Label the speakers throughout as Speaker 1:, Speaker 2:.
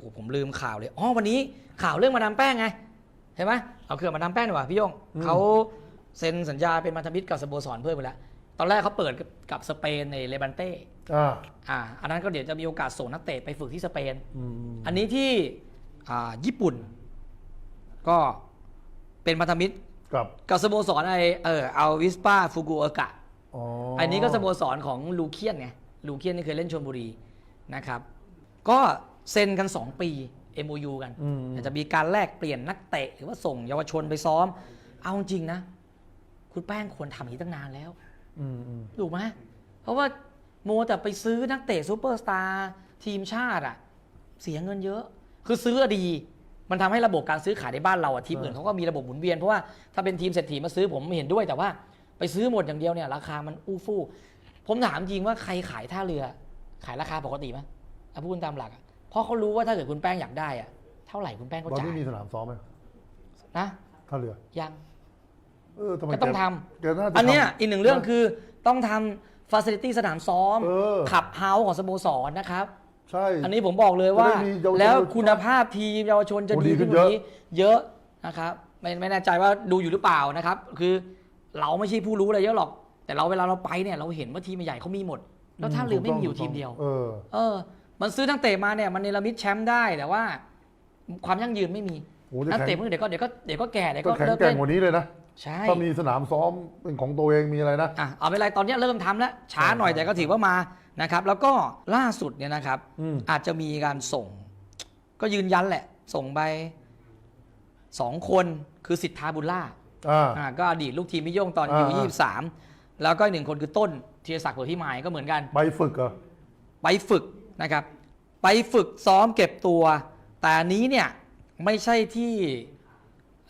Speaker 1: โอ้โหผมลืมข่าวเลยอ๋อวันนี้ข่าวเรื่องมาดามแป้งไงเห็นไหมเอาเครื่องมาดามแป้งดีกว่าพี่โยง
Speaker 2: อืม
Speaker 1: เขาเซ็นสัญญาเป็นพันธมิตรกับสโมสรเพิ่มไปแล้ว ตอนแรกเขาเปิดกับสเปนในเลบันเต้
Speaker 2: อ่า
Speaker 1: อ่าอันนั้นก็เดี๋ยวจะมีโอกาสส่งนักเตะไปฝึกที่สเปน
Speaker 2: อืม
Speaker 1: อันนี้ที่อ่าญี่ปุ่น ก็เป็นพันธมิตร
Speaker 2: กับ
Speaker 1: กับสโมสรไอเออเอาวิสปาฟูกุโอกะ
Speaker 2: อ๋อ
Speaker 1: อั
Speaker 2: อั
Speaker 1: นนี้ก็สโมสรของลูเคียนไงลูเคียนนี่เคยเล่นชลบุรีนะครับ ก็ เซ็นกัน 2 ปี MOU กัน
Speaker 2: อืม
Speaker 1: อาจจะมีการแลกเปลี่ยนนักเตะ หรือว่าส่งเยาวชนไปซ้อม เอาจริงนะ คุณแป้งควรทำอย่างนี้ตั้งนานแล้ว
Speaker 2: อืมอืม
Speaker 1: ถูกไหมเพราะว่าโมแต่ไปซื้อนักเตะซูเปอร์สตาร์ทีมชาติอะเสียเงินเยอะ คือซื้ออะดี มันทำให้ระบบการซื้อขายในบ้านเราอะทีมอื่นเขาก็มีระบบหมุนเวียน เพราะว่าถ้าเป็นทีมเศรษฐีมาซื้อผมไม่เห็นด้วยแต่ว่าไปซื้อหมดอย่างเดียวเนี่ย ราคามันอู้ฟู่ผมถามจริงว่าใครขายท่าเรือ ขายราคาปกติไหมเอาพูดตามหลักอะ เพราะเขารู้ว่าถ้าเกิดคุณแป้งอยากได้อะเท่าไหร่คุณแป้งก็
Speaker 2: ตอน
Speaker 1: จ่า
Speaker 2: นี้
Speaker 1: ย
Speaker 2: มีสนามซ้อมไหม
Speaker 1: นะ
Speaker 2: ท่าเรือ
Speaker 1: ยัง
Speaker 2: เออทำไม
Speaker 1: ก็ต้อง
Speaker 2: แก
Speaker 1: ทำ
Speaker 2: แกน่าจะ
Speaker 1: อันเนี้ย
Speaker 2: ทำ
Speaker 1: อีกหนึ่งเรื่องคือต้องทำฟ a ซิลิตี้สนามซ้อม
Speaker 2: เออ
Speaker 1: ขับเฮาส์ของสโมสรนะครับ
Speaker 2: ใช่
Speaker 1: อันนี้ผมบอกเลยว่า
Speaker 2: จะได้มีเยาวชน
Speaker 1: แล้วคุณภาพทีมเยาวชนจะ
Speaker 2: โอ้
Speaker 1: ดี
Speaker 2: ดีขึ้
Speaker 1: ขึ้น
Speaker 2: น
Speaker 1: กว่า
Speaker 2: เยอะ
Speaker 1: นี้เยอะนะครับไม่ไม่แน่ใจว่าดูอยู่หรือเปล่านะครับ คือเราไม่ใช่ผู้รู้อะไรเยอะหรอก แต่เราเวลาเราไปเนี่ยเราเห็นว่าทีมใหญ่เขามีหมด แล้วท่าเรือไม่มีอยู่ทีมเดียว
Speaker 2: เออ
Speaker 1: เออ มันซื้อตั้งเตะมาเนี่ยมันเนรมิตแชมป์ได้แต่ว่า ความยั่งยืนไม่มี
Speaker 2: โอ้จะ
Speaker 1: นัก
Speaker 2: แข็ง
Speaker 1: เตะเมื่อเดี๋ยวก็เดี๋ยวก็เดี๋ยวก็แก่เดี๋ยว
Speaker 2: ก็
Speaker 1: ก็
Speaker 2: แข็ง
Speaker 1: เลิก
Speaker 2: แกร่
Speaker 1: เล่
Speaker 2: ง
Speaker 1: น
Speaker 2: กว่านี้เลยนะ
Speaker 1: ใช่
Speaker 2: ถ้ามีสนามซ้อมเป็นของตัวเองมีอะไรนะ
Speaker 1: อะเอาไปไรตอนเนี้ยเริ่มทำแล้วช้าหน่อยแต่ก็ถือว่ามานะครับ แล้วก็ล่าสุดเนี่ยนะครับ
Speaker 2: อืม
Speaker 1: อาจจะมีการส่ง ก็ยืนยันแหละ ส่งไปสองคนคือสิทธาบุญล่า
Speaker 2: อ่า
Speaker 1: อ่าก็อดีตลูกทีมพิโยงตอน
Speaker 2: อ่า
Speaker 1: อยู่
Speaker 2: อ่า
Speaker 1: ยี่สามแล้วก็อีกหนึ่งคนคือต้นธีรศักดิ์เผื่อพิมายก็เหมือนกัน
Speaker 2: ใบฝึกเหรอ
Speaker 1: ไปฝึก นะครับ ไปฝึกซ้อมเก็บตัว แต่อันนี้เนี่ยไม่ใช่ที่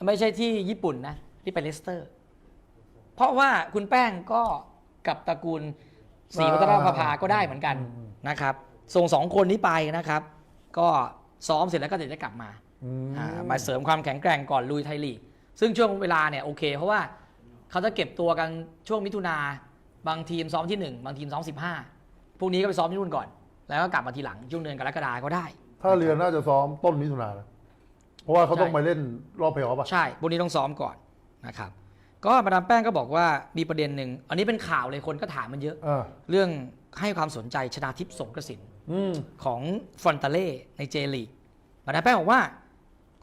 Speaker 1: ไม่ใช่ที่ญี่ปุ่นนะที่ไปเลสเตอร์ เพราะว่าคุณแป้งก็กับตระกูลศรีวัฒนประภาก็ได้เหมือนกันนะครับ ส่งสองคนนี้ไปนะครับ ก็ซ้อมเสร็จแล้วก็เดี๋ยวจะกลับมา
Speaker 2: อืม
Speaker 1: อ่ามาเสริมความแข็งแกร่งก่อนลุยไทยลีกซึ่งช่วงเวลาเนี่ยโอเค เพราะว่าเขาจะเก็บตัวกันช่วงมิถุนาบางทีมซ้อมที่ 1 บางทีมซ้อม15พวกนี้ก็ไปซ้อมที่นู่นก่อน แล้วก็กลับมาทีหลังช่วงเดือนกรกฎาก็ได้
Speaker 2: ถ้าเรือน่าจะซ้อมต้นมิถุนายนนะเพราะว่าเขา
Speaker 1: ใช่
Speaker 2: ต้องไปเล่นรอบเพลย์ออฟอะ
Speaker 1: ใช่พวกนี้ต้องซ้อมก่อนนะครับก็มาดามแป้งก็บอกว่ามีประเด็นหนึ่งอันนี้เป็นข่าวเลยคนก็ถามมันเยอะ
Speaker 2: อ่า
Speaker 1: เรื่องให้ความสนใจชนาทิพย์สงกระสิน
Speaker 2: อืม
Speaker 1: ของฟอนตาเล่ในเจลีกมาดามแป้งบอกว่า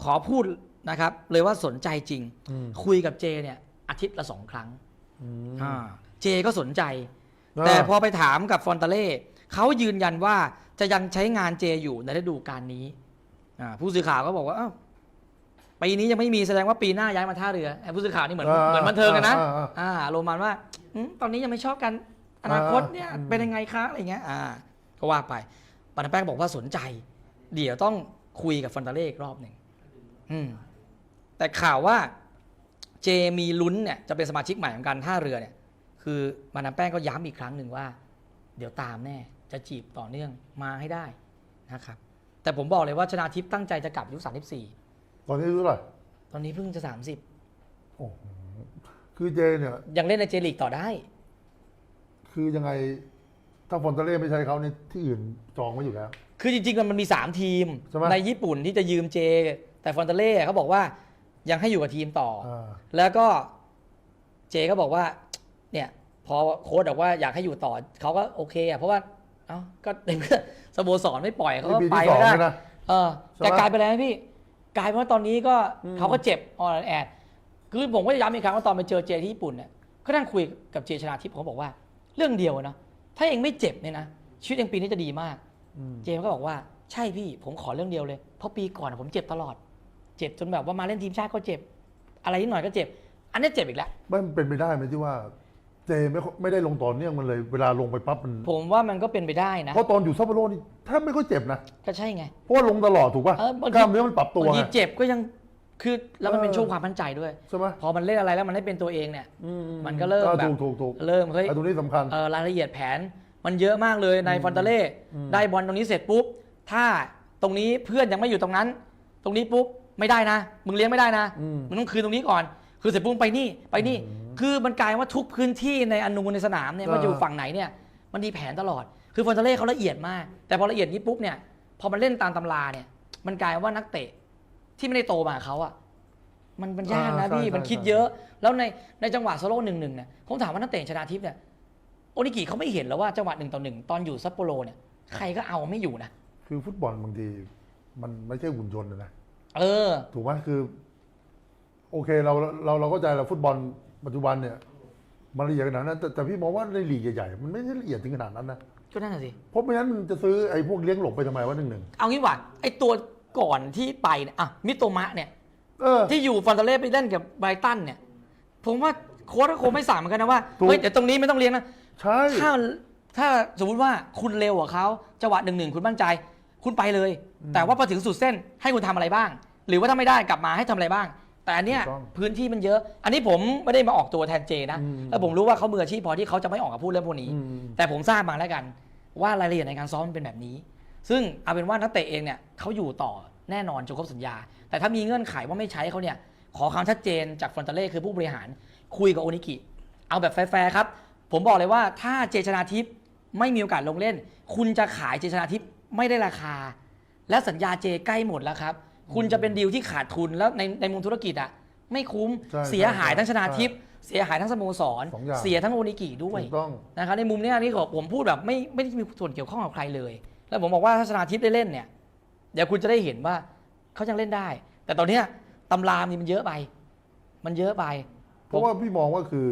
Speaker 1: ขอพูดนะครับ เลยว่าสนใจจริง
Speaker 2: อืม
Speaker 1: คุยกับเจเนี่ยอาทิตย์ละสองครั้ง
Speaker 2: อืม
Speaker 1: อ่าเจก็สนใจ
Speaker 2: อ่า
Speaker 1: แต่พอไปถามกับฟอนตาเล่ เขายืนยันว่าจะยังใช้งานเจอยู่ในฤดูกาลนี้อ่าผู้สื่อข่าวก็บอกว่าอ้าวปีนี้ยังไม่มีแสดงว่าปีหน้าย้ายมาท่าเรือไอ้ผู้สื่อข่าวนี่เหมือน
Speaker 2: อ่า
Speaker 1: เหมือนบันเทิงกันนะ
Speaker 2: อ่าอ่า
Speaker 1: อ่าโรมานว่าอืมตอนนี้ยังไม่ชอบกันอนาคตเนี่ย
Speaker 2: อ่า
Speaker 1: เป็นยังไงคะอะไรเงี้ยอ่าก็ว่าไปปานแป้งบอกว่าสนใจ เดี๋ยวต้องคุยกับฟอนตาเล่อีกรอบหนึ่งอืมแต่ข่าวว่าเจมีลุ้นเนี่ยจะเป็นสมาชิกใหม่ของการท่าเรือเนี่ย คือมาดามแป้งก็ย้ำอีกครั้งหนึ่งว่า เดี๋ยวตามแน่ จะจีบต่อเนื่องมาให้ได้นะครับแต่ผมบอกเลยว่าชนาทิพย์ตั้งใจจะกลับอายุ34
Speaker 2: ตอนนี้รู้เท่าไหร่
Speaker 1: ตอนนี้เพิ่งจะ
Speaker 2: โอ้โหคือเจเนี่ย
Speaker 1: 30ยังเล่นในเจลีกต่อได้
Speaker 2: คือยังไงถ้าฟอนเตเล่ไม่ใช่เขาในที่อื่นจองไว้อยู่แล้ว
Speaker 1: คือจริงๆมันมี 3 ทีม
Speaker 2: ใช่ไหม
Speaker 1: ในญี่ปุ่นที่จะยืมเจ แต่ฟอนเตเล่เขาบอกว่ายังให้อยู่กับทีมต่ออ
Speaker 2: อ่า
Speaker 1: แล้วก็เจก็บอกว่า เนี่ย พอโค้ดบอกว่าอยากให้อยู่ต่อเขาก็โอเคอะเพราะว่า เอ้าก็ในเมื่อสโมสรไม่ปล่อยเขาก็
Speaker 2: นี่ปี
Speaker 1: ไป
Speaker 2: ที่สอง
Speaker 1: ไม่ได้
Speaker 2: เลยนะ
Speaker 1: เออ
Speaker 2: ใช่ไหม
Speaker 1: แต่กลายไปแล้วนะพี่กลายเป็นว่าตอนนี้ก็
Speaker 2: อืม
Speaker 1: เขาก็เจ็บออนแอดคือผมก็จะย้ำอีกครั้งว่าตอนไปเจอเจที่ญี่ปุ่นเนี่ยก็นั่งคุยกับเจชนาทิพย์เขาบอกว่า เรื่องเดียวนะถ้าเองไม่เจ็บเนี่ยนะชีวิตเองปีนี้จะดีมาก
Speaker 2: อืม
Speaker 1: เจมส์ก็บอกว่าใช่พี่ผมขอเรื่องเดียวเลยเพราะปีก่อนอะผมเจ็บตลอด เจ็บจนแบบว่ามาเล่นทีมชาติก็เจ็บ อะไรนิดหน่อยก็เจ็บ อันนี้เจ็บอีกแล้ว
Speaker 2: ไม่มันเป็นไปได้ไหมที่ว่า เจไม่ค่อยไม่ได้ลงต่อเนื่องมันเลย เวลาลงไปปั๊บมัน
Speaker 1: ผมว่ามันก็เป็นไปได้นะ
Speaker 2: เพราะตอนอยู่ซัปโปโรนี่แทบไม่ค่อยเจ็บนะ
Speaker 1: ก็ใช่ไง
Speaker 2: เพราะว่าลงตลอดถูกป่ะ
Speaker 1: เออบางที
Speaker 2: กล้ามเนื้อมันปรับตัว
Speaker 1: บางที
Speaker 2: ไง
Speaker 1: เจ็บก็ยังคือแล้วมันเป็น
Speaker 2: เออ
Speaker 1: ช่วงความมั่นใจด้วย
Speaker 2: ใช่ไหม
Speaker 1: พอมันเล่นอะไรแล้วมันได้เป็นตัวเองเนี่ย
Speaker 2: อื
Speaker 1: มันก็เริ่ม
Speaker 2: อ่า
Speaker 1: แบบ
Speaker 2: ถูกถูกถูก
Speaker 1: เริ่มเฮ้ย
Speaker 2: ไอ้ตรงนี้สำคัญ
Speaker 1: เออรายละเอียดแผนมันเยอะมากเลยในฟอนตาเล่
Speaker 2: อืม
Speaker 1: ได้บอลตรงนี้เสร็จปุ๊บ ถ้าตรงนี้เพื่อนยังไม่อยู่ตรงนั้น ตรงนี้ปุ๊บไม่ได้นะ มึงเลี้ยงไม่ได้นะ
Speaker 2: อืม
Speaker 1: มึงต้องคืนตรงนี้ก่อน คือเสร็จปุ๊บไปนี่ไปนี่ คือมันกลายว่าทุกพื้นที่ในอนูในสนามเนี่ย
Speaker 2: อ่า
Speaker 1: ว่าอยู่ฝั่งไหนเนี่ยมันดีแผนตลอด คือฟอนตาเล่เขาละเอียดมาก แต่พอละเอียดนี้ปุ๊บเนี่ยพอมันเล่นตามตำราเนี่ย มันกลายว่านักเตะที่ไม่ได้โตมากับเขาอะมันมันยากนะ
Speaker 2: อ่าใช่
Speaker 1: พี่
Speaker 2: ใช่
Speaker 1: มันคิด
Speaker 2: ใช่
Speaker 1: เยอะ แล้วในในจังหวะโซโล่หนึ่งหนึ่งเนี่ยผมถามว่านักเตะชนาทิพย์เนี่ยโอนิกิเขาไม่เห็นแล้วว่าจังหวะหนึ่งต่อหนึ่งตอนอยู่ซัปโปโรเนี่ยใครก็เอาไม่อยู่นะ
Speaker 2: คือฟุตบอลบางทีมันไม่ใช่หุ่นยนต์นะ
Speaker 1: เออ
Speaker 2: ถูกไหมคือ โอเคเราเราเราเข้าใจแล้วฟุตบอล ปัจจุบันเนี่ยมันละเอียดขนาดนั้นแต่แต่พี่มองว่าในลีกใหญ่ๆมันไม่ได้ละเอียดถึงขนาดนั้นนะ
Speaker 1: ก็นั่นแหะสิ
Speaker 2: เพราะไม่งั้นมันจะซื้อไอ้พวกเลี้ยงหลบไปทำไมว่าหนึ่งหนึ่ง
Speaker 1: เอางี้ว่าไอตัวก่อนที่ไปเนี่ยอะมิโตมะเนี่ย
Speaker 2: เออ
Speaker 1: ที่อยู่ฟอนตาเล่ไปเล่นกับไบรตันเนี่ย ผมว่าโค้ชก็คงไม่สั่งเหมือนกันนะว่า
Speaker 2: ถูก
Speaker 1: เฮ้ยเดี๋ยวตรงนี้ไม่ต้องเลี้ยงนะ
Speaker 2: ใช่
Speaker 1: ถ้าถ้าสมมติว่าคุณเร็วกว่าเขาจังหวะหนึ่งหนึ่งคุณมั่นใจ คุณไปเลย แต่ว่าพอถึงสุดเส้นให้คุณทำอะไรบ้าง หรือว่าถ้าไม่ได้กลับมาให้ทำอะไรบ้าง แต่อันเนี้ยพื้นที่มันเยอะ อันนี้ผมไม่ได้มาออกตัวแทนเจนะแล้วผมรู้ว่าเขามืออาชีพพอที่เขาจะไม่ออกมาพูดเรื่องพวกนี้
Speaker 2: อืม
Speaker 1: แต่ผมทราบมาแล้วกัน ว่ารายละเอียดในการซ้อมมันเป็นแบบนี้ ซึ่งเอาเป็นว่านักเตะเองเนี่ยเขาอยู่ต่อแน่นอนจนครบสัญญา แต่ถ้ามีเงื่อนไขว่าไม่ใช้เขาเนี่ย ขอความชัดเจนจากฟรอนตาเล่คือผู้บริหารคุยกับโอนิกิ เอาแบบแฟร์ๆครับ ผมบอกเลยว่าถ้าเจชนาทิพย์ไม่มีโอกาสลงเล่น คุณจะขายเจชนาทิพย์ไม่ได้ราคา และสัญญาเจใกล้หมดแล้วครับ คุณจะเป็นดีลที่ขาดทุนแล้วในในมุมธุรกิจอะไม่คุ้ม
Speaker 2: ใช่
Speaker 1: เสียหายทั้งชนาทิพย์
Speaker 2: ใช่
Speaker 1: เสียหายทั้งสโมสร
Speaker 2: สองอย่าง
Speaker 1: เสียทั้งโอนิกิด้วย
Speaker 2: ถูกต้อง
Speaker 1: นะครับในมุมเนี้ยนี่ก็ผมพูดแบบไม่ไม่ได้มีส่วนเกี่ยวข้องกับใครเลย แล้วผมบอกว่าถ้าชนาทิพย์ได้เล่นเนี่ย เดี๋ยวคุณจะได้เห็นว่าเขายังเล่นได้ แต่ตอนเนี้ยตำรามนี่มันเยอะไป มันเยอะไป
Speaker 2: เพราะว่าพี่มองว่าคือ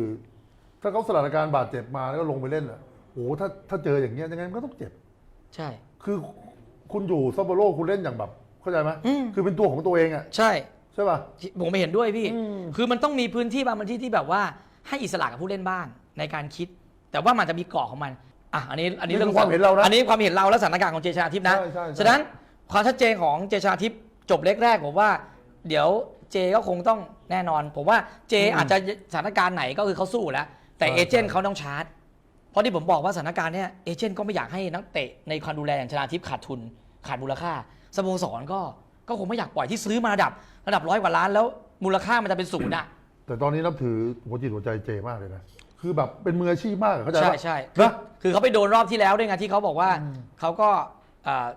Speaker 2: ถ้าเขาสถานการณ์บาดเจ็บมาแล้วก็ลงไปเล่นอะโอ้โหถ้าถ้าเจออย่างเงี้ยยังไงมันก็ต้องเจ็บ
Speaker 1: ใช่
Speaker 2: คือคุณอยู่ซัปโปโรคุณเล่นอย่างแบบ เข้าใจไหม
Speaker 1: อืม
Speaker 2: คือเป็นตัวของตัวเองอะ
Speaker 1: ใช่
Speaker 2: ใช่ป่ะ
Speaker 1: ผมไม่เห็นด้วยพี่
Speaker 2: อืม
Speaker 1: คือมันต้องมีพื้นที่บางพื้นที่ที่แบบว่าให้อิสระกับผู้เล่นบ้างในการคิด แต่ว่ามันจะมีกรอบของมัน อะ อันนี้ อันนี้
Speaker 2: นี่
Speaker 1: เรื่
Speaker 2: คือองความเห็นเรานะ
Speaker 1: อันนี้ความเห็นเราและสถานการณ์ของเจชนาทิพย์นะ
Speaker 2: ใช่ใช่ใช่
Speaker 1: ฉะนั้นความชัดเจนของเจชนาทิพย์จบเล็กแรกผมว่า เดี๋ยวเจก็คงต้องแน่นอน ผมว่าเจอาจจะสถานการณ์ไหนก็คือเขาสู้แล้ว แต่เอเจนต์เขาต้องชาร์จ เพราะที่ผมบอกว่าสถานการณ์เนี้ยเอเจนต์ก็ไม่อยากให้นักเตะในความดูแลอย่างชนาทิพย์ขาดทุนขาดมูลค่า สโมสรก็ก็คงไม่อยากปล่อยที่ซื้อมาระดับ ระดับร้อยกว่าล้านแล้วมูลค่ามันจะเป็นศูนย์อะ
Speaker 2: แต่ตอนนี้นับถือหัวจิตหัวใจเจมากเลยนะ คือแบบเป็นมืออาชีพมากอะเข้าใจ
Speaker 1: ใช่
Speaker 2: ปะ
Speaker 1: ใช่คือ
Speaker 2: นะ
Speaker 1: คือเขาไปโดนรอบที่แล้วด้วยไงที่เขาบอกว่า
Speaker 2: อืม
Speaker 1: เขาก็เอ่อ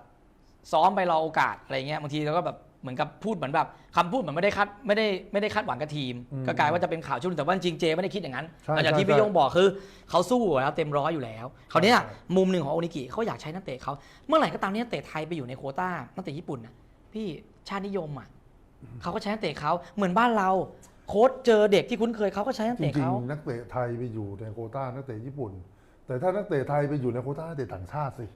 Speaker 1: ซ้อมไปรอโอกาสอะไรเงี้ยบางทีเราก็แบบ เหมือนกับพูดเหมือนแบบคำพูดเหมือนไม่ได้คาดไม่ได้ไม่ได้คาดหวังกับทีมก็กลายว่าจะเป็นข่าวชุ่มแต่ว่าจริงๆเจไม่ได้คิดอย่างนั้น
Speaker 2: ใช่
Speaker 1: แต่อย่างที่
Speaker 2: ใช่
Speaker 1: พี่โยงบอกคือเขาสู้แล้วเต็มร้อยอยู่แล้วคราวเนี้ย
Speaker 2: ใช่
Speaker 1: มุมหนึ่งของโอนิกิเขาอยากใช้นักเตะเขาเมื่อไหร่ก็ตามที่นักเตะไทยไปอยู่ในโควต้านักเตะญี่ปุ่นนะพี่ชาตินิยมอะเขาก็ใช้นักเตะเขาเหมือนบ้านเราโค้ชเจอเด็กที่คุ้นเคยเขาก็ใช้นัก
Speaker 2: จ
Speaker 1: เตะ
Speaker 2: ริง
Speaker 1: เขา
Speaker 2: ๆนักเตะไทยไปอยู่ในโควต้านักเตะญี่ปุ่น แต่ถ้านักเตะไทยไปอยู่ในโควต้านักเตะต่างชาติสิ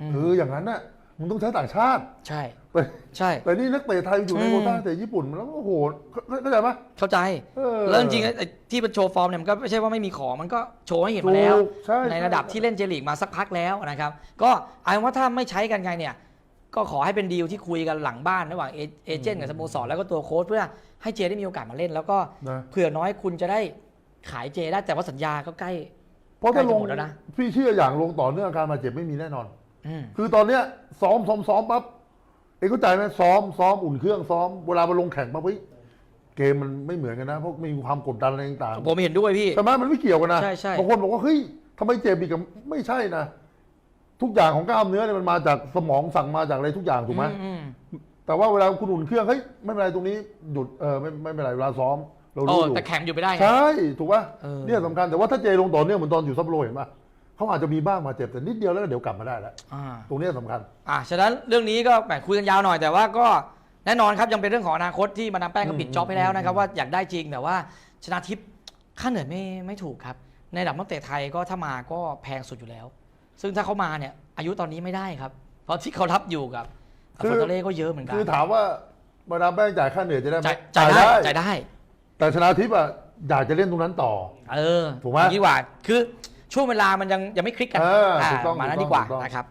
Speaker 1: อืม
Speaker 2: เอออย่างนั้นน่ะ มึงต้องใช้ต่างชาติ
Speaker 1: ใช่
Speaker 2: แต่
Speaker 1: ใช่
Speaker 2: แต่นี่นักเตะไทยไปอยู่ใน
Speaker 1: อืม
Speaker 2: โควต้านักเตะญี่ปุ่นมันแล้วโอ้โหเข้าเข้าใจปะ
Speaker 1: เข้าใจ
Speaker 2: เออ
Speaker 1: แล้วจริงๆไอ้ที่มันโชว์ฟอร์มเนี่ยมันก็ไม่ใช่ว่าไม่มีของมันก็โชว์ให้เห็นมาแล้ว
Speaker 2: ถูกใช่
Speaker 1: ในระดับที่เล่นเจลีกมาสักพักแล้วนะครับ ก็เอาเป็นว่าถ้าไม่ใช้กันไงเนี่ย ก็ขอให้เป็นดีลที่คุยกันหลังบ้านระหว่างเอเอเจนต์กับสโมสรแล้วก็ตัวโค้ชเพื่อให้เจได้มีโอกาสมาเล่น แล้วก็
Speaker 2: นะ
Speaker 1: เผื่อน้อยคุณจะได้ขายเจได้แต่ว่าสัญญาก็ใกล้
Speaker 2: เพราะถ้า
Speaker 1: ใกล้
Speaker 2: ล
Speaker 1: จะ
Speaker 2: ง
Speaker 1: หมดแล้วนะ
Speaker 2: พี่เชื่ออย่างลงต่อเนื่องอาการบาดเจ็บไม่มีแน่นอน
Speaker 1: อืม
Speaker 2: คือตอนเนี้ยซ้อมซ้อมซ้อมปั๊บเองเข้าใจไหมซ้อมซ้อมอุ่นเครื่องซ้อมเวลาไปลงแข่งปั๊บเฮ้ยเกมมันไม่เหมือนกันนะเพราะมีความกดดันอะไรต่างๆ
Speaker 1: ผมเห็นด้วยพี่
Speaker 2: ใช่ไหมมันไม่เกี่ยวกันนะ
Speaker 1: ใช่ใช่
Speaker 2: บางคนบอกว่าเฮ้ยทำไมเจ็บอีกอะไม่ใช่นะทุกอย่างของกล้ามเนื้อเนี่ยมันมาจากสมองสั่งมาจากอะไรทุกอย่างถูกไหม
Speaker 1: อืม
Speaker 2: แต่ว่าเวลาคุณอุ่นเครื่องเฮ้ยไม่เป็นไรตรงนี้หยุดเออไม่ไม่เป็นไรเวลาซ้อมเรา
Speaker 1: โอ้
Speaker 2: รู้อยู่
Speaker 1: แต่แข่งอยู่ไม่ได้ไง
Speaker 2: ใช่ถูกป่ะ
Speaker 1: เออ
Speaker 2: เนี่ยสำคัญแต่ว่าถ้าเจลงต่อเนื่องเหมือนตอนอยู่ซัปโปโรเห็นป่ะ เขาอาจจะมีบ้างมาเจ็บแต่นิดเดียวแล้วก็เดี๋ยวกลับมาได้แล้ว
Speaker 1: อ่า
Speaker 2: ตรงเนี้ยสำคัญ
Speaker 1: อะฉะนั้นเรื่องนี้ก็แหมคุยกันยาวหน่อยแต่ว่าก็แน่นอนครับยังเป็นเรื่องของอนาคตที่มาดามแป้งก็ปิด
Speaker 2: อืม
Speaker 1: จ็อบให้แล้วนะครับ
Speaker 2: อืม
Speaker 1: ว่าอยากได้จริงแต่ว่าชนะทิพย์ค่าเหนื่อยไม่ไม่ถูกครับ ในระดับนักเตะไทยก็ถ้ามาก็แพงสุดอยู่แล้ว ซึ่งถ้าเขามาเนี่ยอายุตอนนี้ไม่ได้ครับ เพราะที่เขารับอยู่กับฟอนตาเล่ก็เยอะเหมือนกัน
Speaker 2: คือถามว่ามาดามแป้งจ่ายค่าเหนื่อยจะได้ไหม
Speaker 1: จ่ายจ่ายได้จ่ายได้
Speaker 2: แต่ชนะทิพย์อะอยากจะเล่นตรงนั้นต่อ
Speaker 1: เออ
Speaker 2: ถูกไหม
Speaker 1: อย่างนี้ดีกว่า คือ ช่วงเวลามันยังยังไม่คลิกกัน
Speaker 2: เออถูกต้อง
Speaker 1: มานั้น
Speaker 2: ถูกต้อง
Speaker 1: ดีกว่า
Speaker 2: ถูกต้อง
Speaker 1: นะครับ